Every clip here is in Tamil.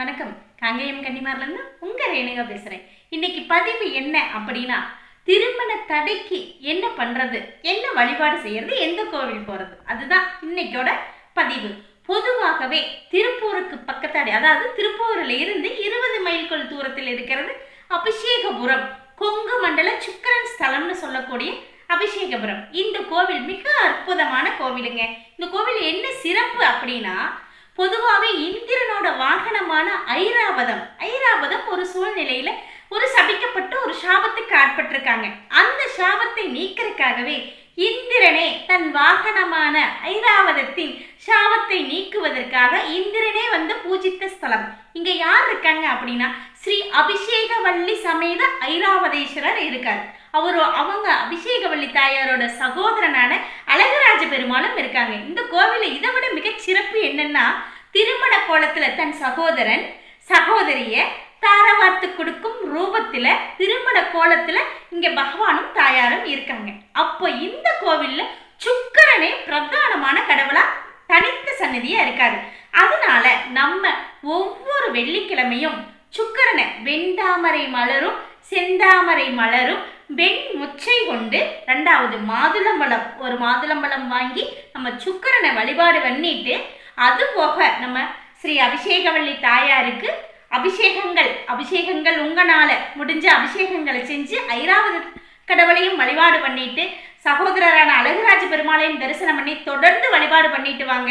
வணக்கம். காங்கேயம் கன்னிமார்லேருந்து உங்கள் ரேணுகா பேசுகிறேன். இன்னைக்கு பதிவு என்ன அப்படின்னா திருமண தடைக்கு என்ன பண்ணுறது என்ன வழிபாடு செய்யறது? எந்த கோவில் போகிறது அதுதான் இன்னைக்கோட பதிவு. பொதுவாகவே திருப்பூருக்கு பக்கத்தாடி அதாவது திருப்பூரில் இருந்து இருபது மைல்கள் தூரத்தில் இருக்கிறது அபிஷேகபுரம். கொங்கு மண்டல சுக்கரன் ஸ்தலம்னு சொல்லக்கூடிய அபிஷேகபுரம். இந்த கோவில் மிக அற்புதமான கோவிலுங்க. இந்த கோவில் என்ன சிறப்பு அப்படின்னா பொதுவாகவே இந்திரனோட வாகனமான ஐராவதம். ஐராவதம் ஒரு சூழ்நிலையில ஒரு சபிக்கப்பட்டு ஒரு சாபத்துக்கு ஆட்பட்டிருக்காங்க. அந்த சாபத்தை நீக்கிறதுக்காகவே இந்திரனே தன் வாகனமான ஐராவதத்தின் சாபத்தை நீக்குவதற்காக இந்திரனே வந்து பூஜித்த ஸ்தலம். இங்க யார் இருக்காங்க அப்படின்னா ஸ்ரீ அபிஷேகவல்லி சமேத ஐராவதேஸ்வரர் இருக்கார். அவரு அவங்க அபிஷேகவல்லி தாயாரோட சகோதரனான அழகராஜ பெருமாளும் இருக்காங்க. இந்த கோவில இதை விட மிகச் கோலத்துல தன் சகோதரன் சகோதரிய தாரவார்த்து கொடுக்கும் ரூபத்துல திருமண கோலத்துல இங்க பகவானும் தாயாரும் இருக்காங்க. அப்போ இந்த கோவில்ல சுக்கரனே பிரதானமான கடவுளா தனித்த சன்னதியா இருக்காரு. அதனால நம்ம ஒவ்வொரு வெள்ளிக்கிழமையும் சுக்கரனை வெண்டாமரை மலரும் செந்தாமரை மலரும் வெண் முச்சை கொண்டு ரெண்டாவது மாதுளம்பழம் ஒரு மாதுளம்பழம் வாங்கி நம்ம சுக்கரனை வழிபாடு பண்ணிட்டு அது போக நம்ம ஸ்ரீ அபிஷேகவள்ளி தாயாருக்கு அபிஷேகங்கள் அபிஷேகங்கள் உங்களால் முடிஞ்ச அபிஷேகங்களை செஞ்சு ஐராவத கடவுளையும் வழிபாடு பண்ணிட்டு சகோதரரான அழகுராஜ பெருமாளையும் தரிசனம் பண்ணி தொடர்ந்து வழிபாடு பண்ணிட்டு வாங்க.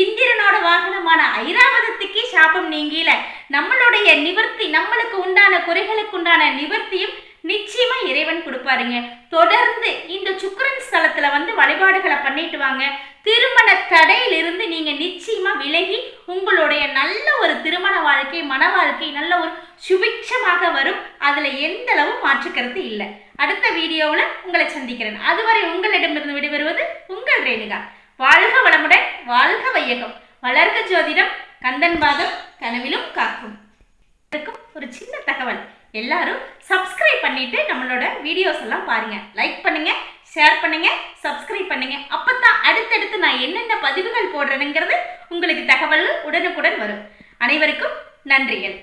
இந்திரனோட வாகனமான ஐராவதத்துக்கே சாபம் நீங்கில. நம்மளுடைய நிவர்த்தி நம்மளுக்கு உண்டான குறைகளுக்கு உண்டான நிவர்த்தியும் நிச்சயமா இறைவன் கொடுப்பாருங்க. தொடர்ந்து இந்த சுக்கரன் ஸ்தலத்துல வந்து வழிபாடுகளை பண்ணிட்டு வாங்க. திருமண தடையிலிருந்து நீங்க நிச்சயமா விலகி உங்களுடைய நல்ல ஒரு திருமண வாழ்க்கை மன வாழ்க்கை நல்ல ஒரு சுபிக்ஷமாக வரும். அதுல எந்த அளவு மாற்றுக்கிறது இல்லை. அடுத்த வீடியோவில் உங்களை சந்திக்கிறேன். அதுவரை உங்களிடமிருந்து விடுபெறுவது உங்கள் ரேணுகா. வாழ்க வளமுடன் வாழ்க வையகம். வளர்க ஜோதிடம் கந்தன் பாதம் கனவிலும் காக்கும் ஒரு சின்ன தகவல். எல்லாரும் சப்ஸ்கிரைப் பண்ணிட்டு நம்மளோட வீடியோஸ் எல்லாம் பாருங்க. லைக் பண்ணுங்க. ஷேர் பண்ணுங்க சப்ஸ்கிரைப் பண்ணுங்க. அப்பதான் அடுத்தடுத்து நான் என்னென்ன பதிவுகள் போடுறேனுங்கிறது உங்களுக்கு தகவல் உடனுக்குடன் வரும். அனைவருக்கும் நன்றிகள்.